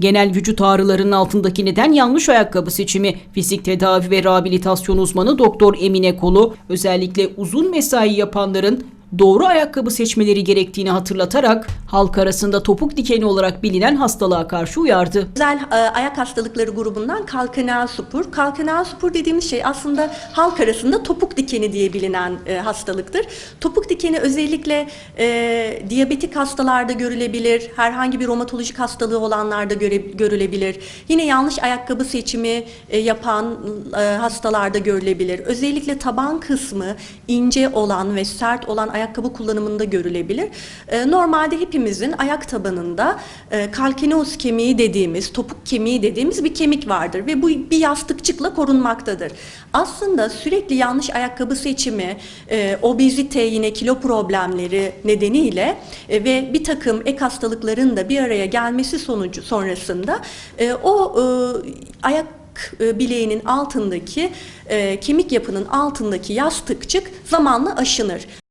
Genel vücut ağrılarının altındaki neden yanlış ayakkabı seçimi. Fizik tedavi ve rehabilitasyon uzmanı Doktor Emine Kolu özellikle uzun mesai yapanların doğru ayakkabı seçmeleri gerektiğini hatırlatarak halk arasında topuk dikeni olarak bilinen hastalığa karşı uyardı. Özel e, ayak hastalıkları grubundan kalkanal supur. Kalkanal supur dediğimiz şey aslında halk arasında topuk dikeni diye bilinen e, hastalıktır. Topuk dikeni özellikle e, diyabetik hastalarda görülebilir, herhangi bir romatolojik hastalığı olanlarda göre, görülebilir. Yine yanlış ayakkabı seçimi e, yapan e, hastalarda görülebilir. Özellikle taban kısmı ince olan ve sert olan ayakkabı kullanımında görülebilir. E, normalde hepimizin ayak tabanında e, kemiği dediğimiz, topuk kemiği dediğimiz bir kemik vardır ve bu bir yastıkçıkla korunmaktadır. Aslında sürekli yanlış ayakkabı seçimi, e, obezite yine kilo problemleri nedeniyle e, ve bir takım ek hastalıkların da bir araya gelmesi sonucu sonrasında e, o ayak bileğinin altındaki e, kemik yapının altındaki yastıkçık zamanla aşınır.